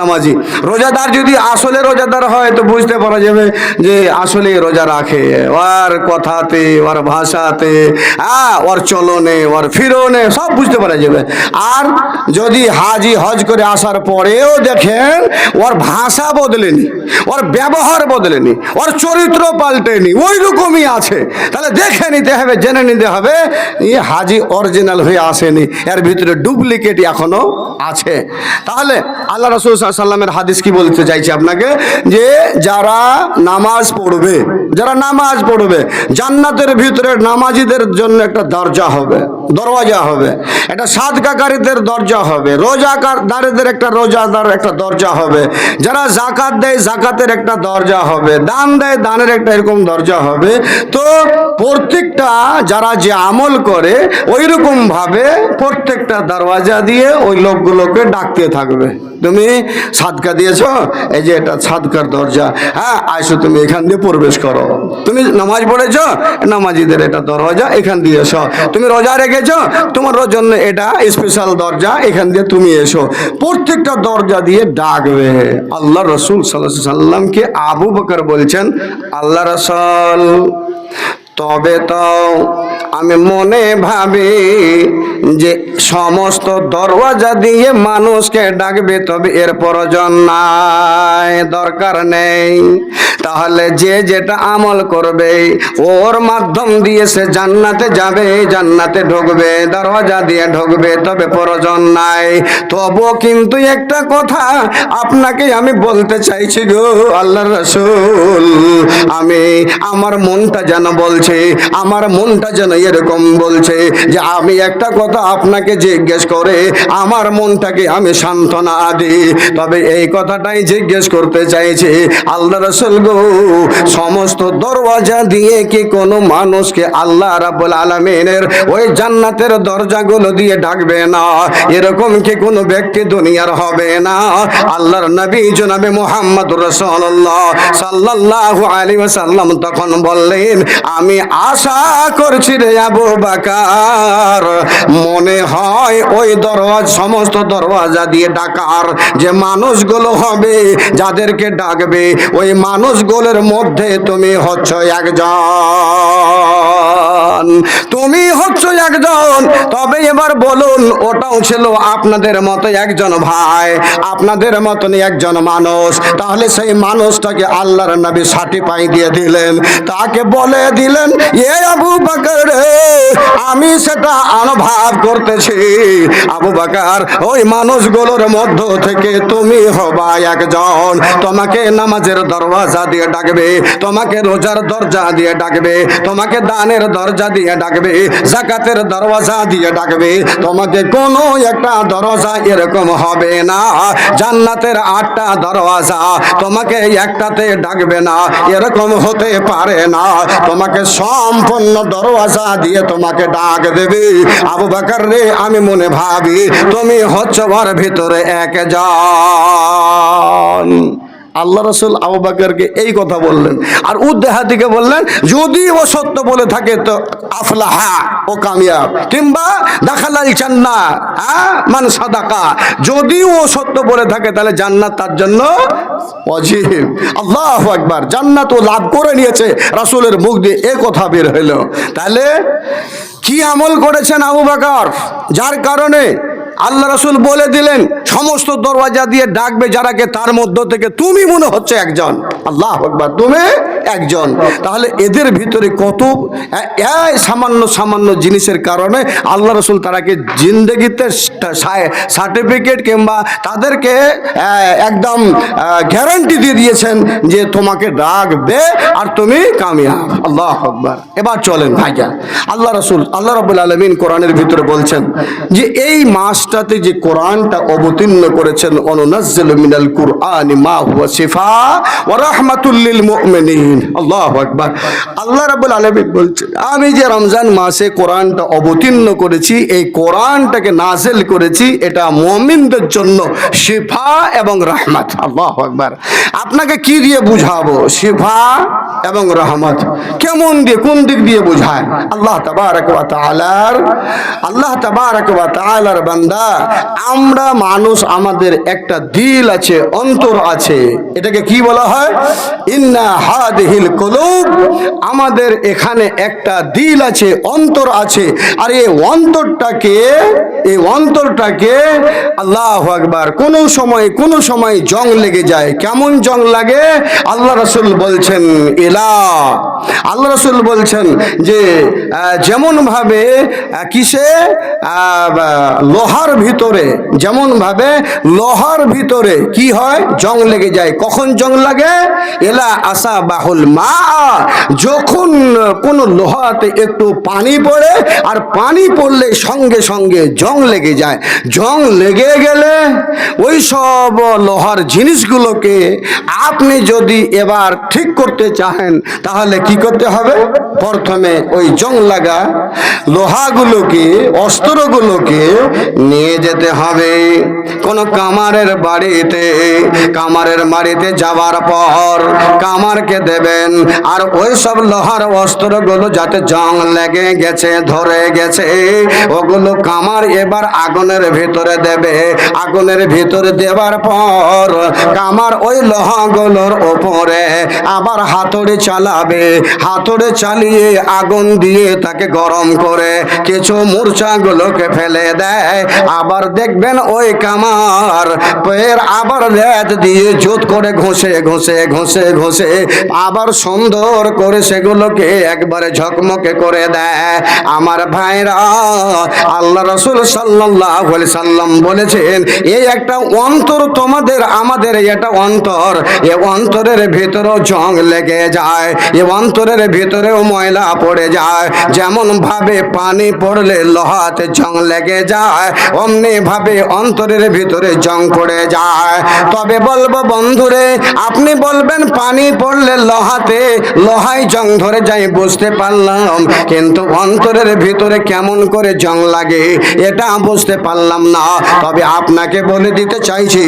নামাজি। রোজাদার যদি আসলে রোজাদার হয়, তো বুঝতে পারা যাবে যে আসলে রোজা রাখে। ওর কথাতে, ওর ভাষাতে হ্যাঁ ওর চলনে, ওর ফিরনে, সব বুঝতে পারা যাবে। আর যদি হাজি হজ করে আসার পরেও দেখেন, ওর ভাষা বদলেনি, ওর ব্যবহার বদলেনি, ওর চরিত্র পাল্টেনি ওই রকমই আছে। তাহলে দেখে নিতে হবে, জেনে নিতে হবে ই হাজি অরিজিনাল হয়ে আসেনি, এর ভিতরে ডুপ্লিকেট এখনও আছে। তাহলে আল্লাহ রসুল সাল্লামের হাদিস কি বলতে চাইছি আপনাকে? যে যারা নামাজ পড়বে, যারা নামাজ পড়বে, জান্নাতের ভিতরে নামাজিদের জন্য একটা দরজা হবে। দরওয়াজা হবে। একটা সাদকাকারীদের দরজা হবে। রোজাকার দারেদের একটা রোজাদার একটা দরজা হবে। যারা জাকাত দেয় জাকাতের একটা দরজা হবে। দান দেয়, দানের একটা এরকম দরজা হবে। তো প্রত্যেকটা যারা যে আমল করে ওই ভাবে প্রত্যেকটা দরওয়াজা দিয়ে ওই লোকগুলোকে ডাকতে থাকবে। তুমি সাদকা দিয়েছ? এই যে এটা সাদকার দরজা। হ্যাঁ আইসো তুমি এখান দিয়ে প্রবেশ করো। তুমি নামাজ পড়েছ? নামাজিদের এটা দরজা এখান দিয়ে এসো। তুমি রোজা রেখেছ তোমার জন্য এটা স্পেশাল দরজা, এখান দিয়ে তুমি এসো। প্রত্যেকটা দরজা দিয়ে ডাকবে। আল্লাহ রসুল সাল্লাহ সাল্লামকে আবু বকর বলছেন, আল্লাহ রসল, তবে তো আমি মনে ভাবি যে সমস্ত দরওয়াজা দিয়ে মানুষকে ডাকবে, তবে এর প্রয়োজন নাই, দরকার নেই। তাহলে যে যেটা আমল করবে, ওর মাধ্যম দিয়ে সে জান্নাতে যাবে, জান্নাতে ঢুকবে, দরওয়াজা দিয়ে ঢুকবে, তবে প্রয়োজন নাই। তবুও কিন্তু একটা কথা আপনাকে আমি বলতে চাইছি গো, আল্লাহ রসুল, আমি, আমার মনটা যেন বলছে, আমার মনটা যেন এরকম বলছে যে আমি একটা কথা আপনাকে জিজ্ঞেস করে, আমার মনটাকে আমি সান্ত্বনা দিই। তবে এই কথাটাই জিজ্ঞেস করতে চাইছি, আল্লাহ রসুল গো, সমস্ত দরওয়াজা দিয়ে কি কোনো মানুষকে আল্লাহ রাব্বুল আলমিনের ওই জান্নাতের দরজাগুলো দিয়ে ডাকবে না? এরকম কি কোনো ব্যক্তি দুনিয়ার হবে না? আল্লাহর নবী জনাবে মোহাম্মদ রসল্লাহ সাল্লাল্লাহু আলাইহি ওয়াসাল্লাম তখন বললেন, আমি আশা করছি রে আবু বাকার, মনে হয় ওই দরওয়াজ, সমস্ত দরওয়াজা দিয়ে ডাকার যে মানুষগুলো হবে, যাদেরকে ডাকবে, ওই মানুষগুলোর মধ্যে তুমি হচ্ছ একজন। তুমি হচ্ছ একজন। তবে এবার বলুন, ওটাও ছিল আপনাদের মতো একজন ভাই, আপনাদের মতন একজন মানুষ। তাহলে সেই মানুষটাকে আল্লাহর নবী সার্টিফাই দিয়ে দিলেন। তাকে বলে দিলেন, এ আবু বাকর আমি সেটা অনুভব করতেছি। আবু বাকার, ওই মানুষগুলোর মধ্য থেকে তুমি হবা একজন। তোমাকে নামাজের দরওয়াজা দিয়ে ডাকবে, তোমাকে রোজার দরজা দিয়ে ডাকবে, তোমাকে দানের দরজা দিয়ে ডাকবে, জাকাতের দরওয়াজা দিয়ে ডাকবে। তোমাকে কোনো একটা দরজা এরকম হবে না। জান্নাতের আটটা দরওয়াজা তোমাকে একটাতে ডাকবে না, এরকম হতে পারে না। তোমাকে সম্পূর্ণ দরওয়াজা দিয়ে তোমাকে ডাক দেবে। আবু বাকর রে আমি মনে ভাবি তুমি হচ্ছ ভিতরে একজন। আল্লাহ রসুল আবু এই কথা বললেন। আর উদ্দেহাদিকে বললেন, যদি ও সত্য বলে থাকে তো আফলাহা, ও কামিয়াব। কিংবা দেখালাল চান্না হ্যাঁ মান সাদাকা। যদি ও সত্য বলে থাকে তাহলে জান্নাত তার জন্য অজীব। আল্লাহ একবার জান্নাত ও লাভ করে নিয়েছে রাসূলের মুখ দিয়ে, এ কথা বের হইল। তাহলে কি আমল করেছেন আবু বাকর? যার কারণে আল্লাহ রসুল বলে দিলেন, সমস্ত দরওয়াজা দিয়ে ডাকবে যারাকে তার মধ্য থেকে, তুমি মনে হচ্ছে একজন। আল্লাহ আকবার, তুমি একজন। তাহলে এদের ভিতরে কত সামান্য সামান্য জিনিসের কারণে আল্লাহ রসুল তারাকে জিন্দগিতে সার্টিফিকেট কিংবা তাদেরকে একদম গ্যারান্টি দিয়ে দিয়েছেন যে তোমাকে ডাকবে আর তুমি কামিয়াব। আল্লাহ আকবার। এবার চলেন ভাইজান। আল্লাহ রসুল, আল্লাহ রবুল আলমিন কোরআনের ভিতরে বলছেন যে, এই মাসটাতে যে কোরআনটা অবতীর্ণ করেছেন, অনুনাজ্জালু মিনাল কুরআনি মা হুয়া শিফা ওয়া রাহমাতুল লিল মুমিনিন। আল্লাহু আকবার। আল্লাহ রাব্বুল আলামিন বলছেন, আমি যে রমজান মাসে কোরআনটা অবতীর্ণ করেছি, এই কোরআনটাকে নাজেল করেছি, এটা মুমিনদের জন্য শিফা এবং রহমত। আল্লাহু আকবার। আপনাকে কি দিয়ে বুঝাবো? শিফা এবং রহমত। কেমন দিয়ে, কোন দিক দিয়ে বোঝায়? আল্লাহ তাবারক ওয়া তাআলার, আল্লাহ তাবারক ওয়া তাআলার বান্দা তা আমরা মানুষ আমাদের একটা দিল আছে অন্তর আছে। এটাকে কি বলা হয়? ইন্না হাদিহিল কুলুব। আমাদের এখানে একটা দিল আছে অন্তর আছে। আর এই অন্তরটাকে এই অন্তরটাকে আল্লাহ আকবার কোন সময় কোন সময় জং লেগে যায়। কেমন জং লাগে? আল্লাহ রসুল বলছেন এলা আল্লাহ রসুল বলছেন যে আহ, যেমন ভাবে কিসে? বা, লোহার ভিতরে, যেমন ভাবে লোহার ভিতরে কি হয়? জং লেগে যায়। কখন জং লাগে? এলা আসা বাহুল মা যখন কোন লোহাতে একটু পানি পড়ে, আর পানি পড়লে সঙ্গে সঙ্গে জং লেগে যায়। জং লেগে গেলে ওই সব লোহার জিনিসগুলোকে আপনি যদি এবার ঠিক করতে চাহেন, তাহলে কি করতে হবে? প্রথমে ওই জং লাগা লোহাগুলোকে, অস্ত্রগুলোকে নিয়ে যেতে হবে। কোন কামারের বাড়িতে কামারের বাড়িতে যাওয়ার পর কামারকে দেবেন। আর ওই সব লোহার অস্ত্রগুলো যাতে জং লেগে গেছে, ধরে গেছে, ওগুলো কামার এবার আগুনের ভিতরে দেবে। আগুনের ভিতরে দেওয়ার পর কামার ওই লোহাগুলোর ওপরে আবার হাতড়ে চালাবে। হাতড়ে চালিয়ে আগুন দিয়ে তাকে গরম করে কিছু মূর্ছাগুলোকে ফেলে দেয়। আবার দেখবেন ওই কামার পের আবার রেত দিয়ে জোত করে ঘষে ঘষে ঘষে ঘষে, আবার সুন্দর করে সেগুলোকে একবারে ঝকমকে করে দেয়। আমার ভাইরা, আল্লাহ রসুল সাল্লাহ সাল্লাম বলেছেন এই একটা অন্তর তোমাদের, আমাদের এটা অন্তর। এ অন্তরের ভিতরেও জং লেগে যায়, এ অন্তরের ভেতরেও ময়লা পড়ে যায়। যেমন ভাবে পানি পড়লে লোহাতে জং লেগে যায় অমনি ভাবে অন্তরের ভিতরে জং পড়ে যায়। তবে বলব বন্ধুরে, আপনি বলবেন পানি পড়লে লোহাতে, লোহায় জং ধরে যাই বুঝতে পারলাম। কিন্তু অন্তরের ভিতরে কেমন করে জং লাগে, এটা বুঝতে পারলাম না। তবে আপনাকে বলে দিতে চাইছি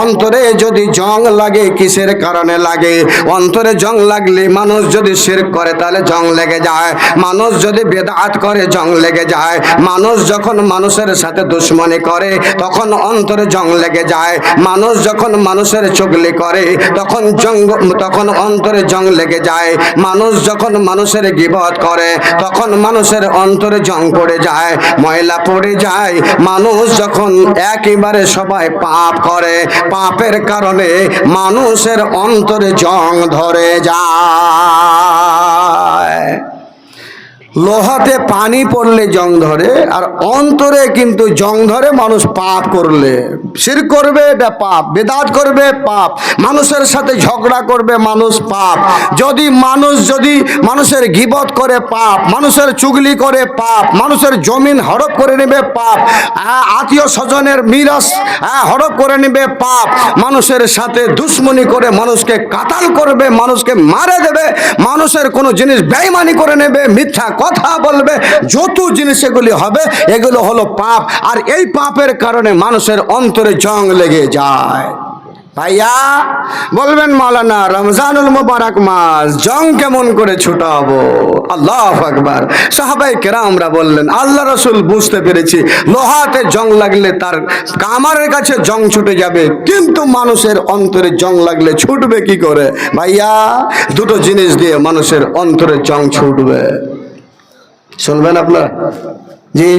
অন্তরে যদি জং লাগে, কিসের কারণে লাগে? অন্তরে জং লাগলে মানুষ যদি শির করে, তাহলে জং লেগে যায়। মানুষ যদি বেদাত করে, জং লেগে যায়। মানুষ যখন মানুষের সাথে দুশ্মনী করে, তখন অন্তরে জং লেগে যায়। মানুষ যখন মানুষের চুগলি করে, তখন জং, তখন অন্তরে জং লেগে যায়। মানুষ যখন মানুষের গিবত করে, তখন মানুষের অন্তরে জং পড়ে যায়। ময়লা পড়ে যায়। মানুষ যখন একেবারে সবাই পাপ করে, পাপের কারণে মানুষের অন্তরে জং ধরে যায়। লোহাতে পানি পড়লে জং ধরে, আর অন্তরে কিন্তু জং ধরে মানুষ পাপ করলে। শির করবে এটা পাপ, বেদাত করবে পাপ, মানুষের সাথে ঝগড়া করবে মানুষ পাপ। যদি মানুষ, যদি মানুষের গিবত করে পাপ, মানুষের চুগলি করে পাপ, মানুষের জমিন হড়প করে নেবে পাপ আত্মীয় স্বজনের মিরাস হড়প করে নেবে পাপ, মানুষের সাথে দুশ্মনী করে মানুষকে কাতাল করবে, মানুষকে মারে দেবে, মানুষের কোনো জিনিস বেইমানি করে নেবে, মিথ্যা কথা বলবে, যত জিনিস এগুলি হবে, এগুলো হলো পাপ। আর এই পাপের কারণে মানুষের অন্তরে জং লেগে যায়। ভাইয়া, বলবেন মালানা রমজানুল মুবারক মাস, জং কেমন করে ছুটাবো? আল্লাহ আকবার। সাহাবাই কেরামরা বললেন, আল্লাহ রসুল, বুঝতে পেরেছি, লোহাতে জং লাগলে তার কামারের কাছে জং ছুটে যাবে, কিন্তু মানুষের অন্তরে জং লাগলে ছুটবে কি করে? ভাইয়া, দুটো জিনিস দিয়ে মানুষের অন্তরে জং ছুটবে। শুনবেন আপনারা? জি?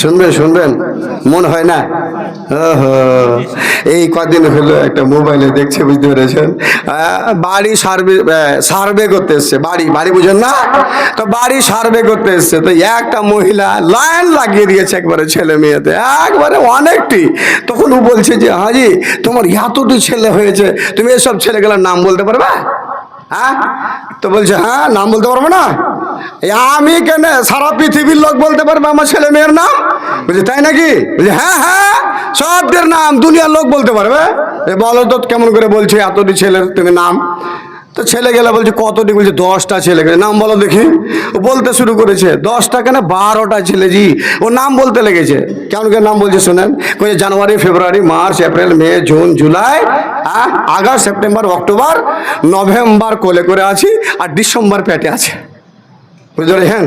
শুনবেন শুনবেন। মন হয় না? এই কদিন হলো একটা মোবাইলে দেখছে, বুঝতে পেরেছেন? বাড়ি সার্ভে সার্ভে করতে এসছে। বাড়ি বাড়ি বুঝেন না? তো বাড়ি সার্ভে করতে এসছে। তো একটা মহিলা লাইন লাগিয়ে দিয়েছে একবারে ছেলে মেয়েতে। একবারে অনেকটি। তখন ও বলছে যে, হাজি, তোমার এতটি ছেলে হয়েছে, তুমি এসব ছেলেগুলোর নাম বলতে পারবে? হ্যাঁ? তো বলছে হ্যাঁ নাম বলতে পারব না? আমি কেন? সারা পৃথিবীর লোক বলতে পারবে আমার ছেলে মেয়ের নাম? বলছে, তাই নাকি? হ্যাঁ হ্যাঁ সবদের নাম দুনিয়ার লোক বলতে পারবে। বলো তো কেমন করে বলছে এতটি ছেলের তুমি নাম তো ছেলে গেলে বলছে কতটি বলছে, দশটা ছেলে গেলে। নাম বলো দেখি। ও বলতে শুরু করেছে, দশটা কেন? বারোটা ছেলে জি। ও নাম বলতে লেগেছে। কেমন করে নাম বলছে শোনেন। কইছে, January, February, March, April, May, June, July হ্যাঁ আগস্ট, সেপ্টেম্বর, অক্টোবর, নভেম্বর কোলে করে আছি আর ডিসেম্বর পেটে আছে। বুঝতে পেরেছেন?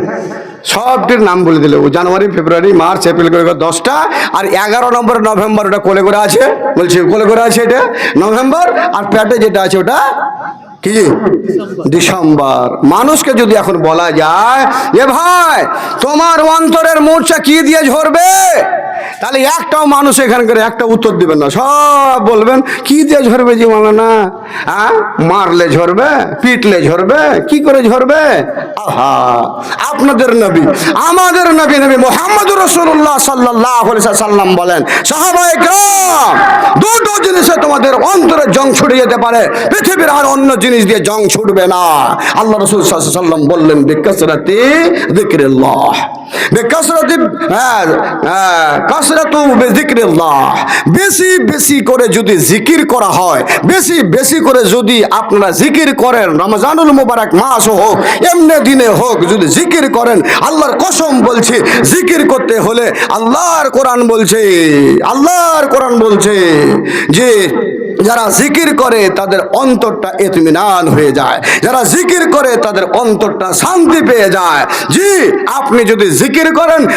সবটির নাম বলে দিলে। ও জানুয়ারি, ফেব্রুয়ারি, মার্চ, এপ্রিল করে দশটা আর এগারো নম্বর, নভেম্বর ওটা কোলে করে আছে। বলছি, কোলে করে আছে এটা? নভেম্বর আর প্যাটে যেটা আছে ওটা কি? ডিসেম্বর। মানুষকে যদি এখন বলা যায়, এ ভাই, তোমার অন্তরের মূর্ছা কি দিয়ে ঝরবে? তাহলে একটাও মানুষ এখানকার একটা উত্তর দিবেন না। সব বলবেন, কি দিয়ে ঝরবে যে না হ্যাঁ মারলে ঝরবে? পিটলে ঝরবে? কি করে ঝরবে? আহা, আপনাদের নবী, আমাদের নবী নবী মোহাম্মদ রসুল্লাহ সাল্লাহ সাল্লাম বলেন সাহাবাই দুটো জিনিসে তোমাদের অন্তরে জং ছুটে যেতে পারে, পৃথিবীর আর অন্য জিনিস দিয়ে জং ছুটবে না। আল্লাহ রসুল সাল্লাম বললেন বিকাশরাতি দিকরিল্লাহ হ্যাঁ হ্যাঁ বেশি বেশি করে যদি জিকির করা হয়, বেশি বেশি করে যদি আপনারা জিকির করেন, রমজানুল মুবারক মাস হোক, এমনি দিনে হোক, যদি জিকির করেন, আল্লাহর কসম বলছে জিকির করতে হলে আল্লাহর কোরআন বলছে, আল্লাহর কোরআন বলছে যে যারা জিকির করে, তাদের অন্তরটা এতমিনান হয়ে যায়। যারা জিকির করে, তাদের অন্তরটা শান্তি পেয়ে যায়। জি, আপনি যদি জিকির করেন